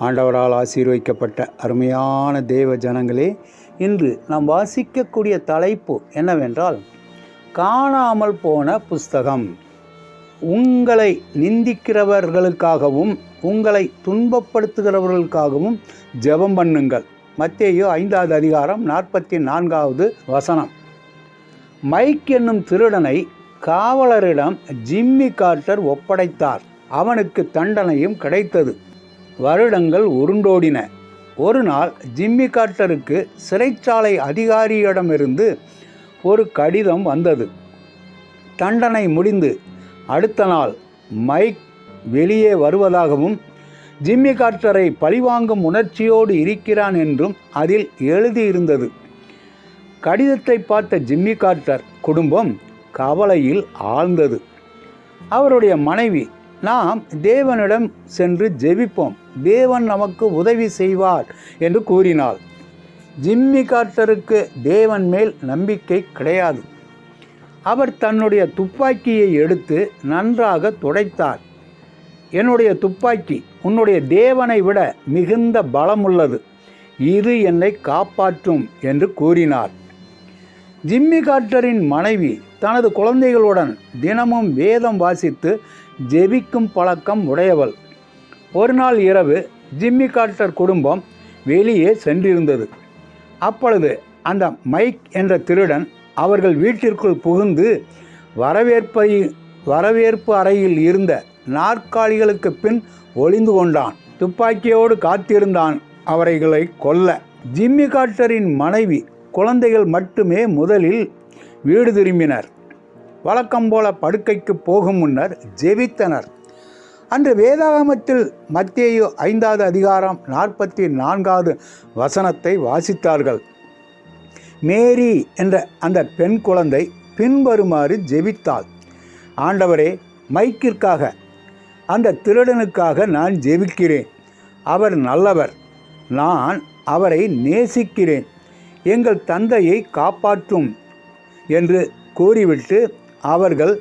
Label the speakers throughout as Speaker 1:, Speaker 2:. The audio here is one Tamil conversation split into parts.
Speaker 1: ஆண்டவரால் ஆசீர்வதிக்கப்பட்ட அருமையான தேவ ஜனங்களே இன்று நாம் வாசிக்கக்கூடிய தலைப்பு என்னவென்றால் காணாமல் போன புஸ்தகம். உங்களை நிந்திக்கிறவர்களுக்காகவும் உங்களை துன்பப்படுத்துகிறவர்களுக்காகவும் ஜெபம் பண்ணுங்கள். மத்தேயோ ஐந்தாவது அதிகாரம் நாற்பத்தி நான்காவது வசனம். மைக் என்னும் திருடனை காவலரிடம் ஜிம்மி கார்ட்டர் ஒப்படைத்தார். அவனுக்கு தண்டனையும் கிடைத்தது. வருடங்கள் உருண்டோடின. ஒரு நாள் ஜிம்மி கார்ட்டருக்கு சிறைச்சாலை அதிகாரியிடமிருந்து ஒரு கடிதம் வந்தது. தண்டனை முடிந்து அடுத்த நாள் மைக் வெளியே வருவதாகவும் ஜிம்மி கார்ட்டரை பழிவாங்கும் உணர்ச்சியோடு இருக்கிறான் என்றும் அதில் எழுதியிருந்தது. கடிதத்தை பார்த்த ஜிம்மி கார்ட்டர் குடும்பம் கவலையில் ஆழ்ந்தது. அவருடைய மனைவி நாம் தேவனிடம் சென்று ஜெபிப்போம். தேவன் நமக்கு உதவி செய்வார் என்று கூறினாள். ஜிம்மி கார்ட்டருக்கு தேவன் மேல் நம்பிக்கை கிடையாது. அவர் தன்னுடைய துப்பாக்கியை எடுத்து நன்றாக துடைத்தார். என்னுடைய துப்பாக்கி உன்னுடைய தேவனை விட மிகுந்த பலமுள்ளது. இது என்னை காப்பாற்றும் என்று கூறினார். ஜிம்மி கார்ட்டரின் மனைவி தனது குழந்தைகளுடன் தினமும் வேதம் வாசித்து ஜெபிக்கும் பழக்கம் உடையவள். ஒரு நாள் இரவு ஜிம்மி கார்ட்டர் குடும்பம் வெளியே சென்றிருந்தது. அப்பொழுது அந்த மைக் என்ற திருடன் அவர்கள் வீட்டிற்குள் புகுந்து வரவேற்பை வரவேற்பு அறையில் இருந்த நாற்காலிகளுக்கு பின் ஒளிந்து கொண்டான். துப்பாக்கியோடு காத்திருந்தான் அவரைகளை கொல்ல. ஜிம்மி கார்ட்டரின் மனைவி குழந்தைகள் மட்டுமே முதலில் வீடு திரும்பினர். வழக்கம் போல படுக்கைக்கு போகும் முன்னர் ஜெபித்தனர். அன்று வேதாகமத்தில் மத்தேயு ஐந்தாவது அதிகாரம் நாற்பத்தி நான்காவது வசனத்தை வாசித்தார்கள். மேரி என்ற அந்த பெண் குழந்தை பின்வருமாறு ஜெபித்தாள். ஆண்டவரே மைக்கிற்காக அந்த திருடனுக்காக நான் ஜெபிக்கிறேன். அவர் நல்லவர் நான் அவரை நேசிக்கிறேன். எங்கள் தந்தையை காப்பாற்றும் என்று கூறிவிட்டு அவர்கள்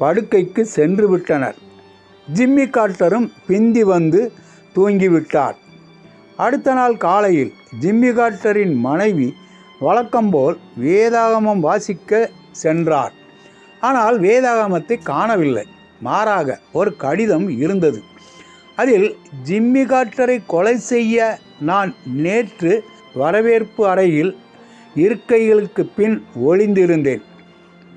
Speaker 1: படுக்கைக்கு சென்று விட்டனர் ஜிம்மி கார்ட்டரும் பிந்தி வந்து தூங்கிவிட்டார். அடுத்த நாள் காலையில் ஜிம்மி கார்ட்டரின் மனைவி வழக்கம்போல் வேதாகமம் வாசிக்க சென்றார். ஆனால் வேதாகமத்தை காணவில்லை. மாறாக ஒரு கடிதம் இருந்தது. அதில் ஜிம்மி கார்ட்டரை கொலை செய்ய நான் நேற்று வரவேற்பு அறையில் இருக்கைகளுக்கு பின் ஒளிந்திருந்தேன்.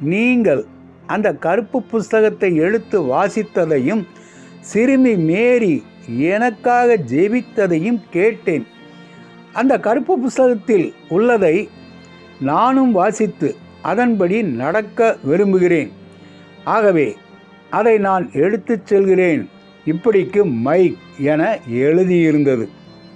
Speaker 1: நீங்கள் அந்த கருப்பு புஸ்தகத்தை எடுத்து வாசித்ததையும் சிறுமி மேரி எனக்காக ஜெபித்ததையும் கேட்டேன். அந்த கருப்பு புஸ்தகத்தில் உள்ளதை நானும் வாசித்து அதன்படி நடக்க விரும்புகிறேன். ஆகவே அதை நான் எடுத்துச் செல்கிறேன். இப்படிக்கு மைக் என எழுதியிருந்தது.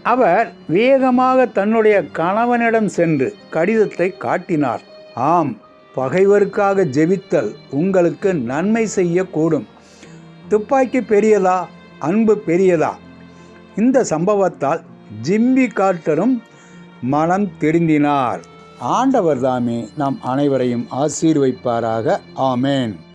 Speaker 1: அவர் வேகமாக தன்னுடைய கணவனிடம் சென்று கடிதத்தை காட்டினார். ஆம் பகைவருக்காக ஜெபித்தல் உங்களுக்கு நன்மை செய்யக்கூடும். துப்பாக்கி பெரியதா? அன்பு பெரியதா? இந்த சம்பவத்தால் ஜிம்மி கார்ட்டரும் மனம் திருந்தினார். ஆண்டவர் தாமே நாம் அனைவரையும் ஆசீர்வைப்பாராக. ஆமேன்.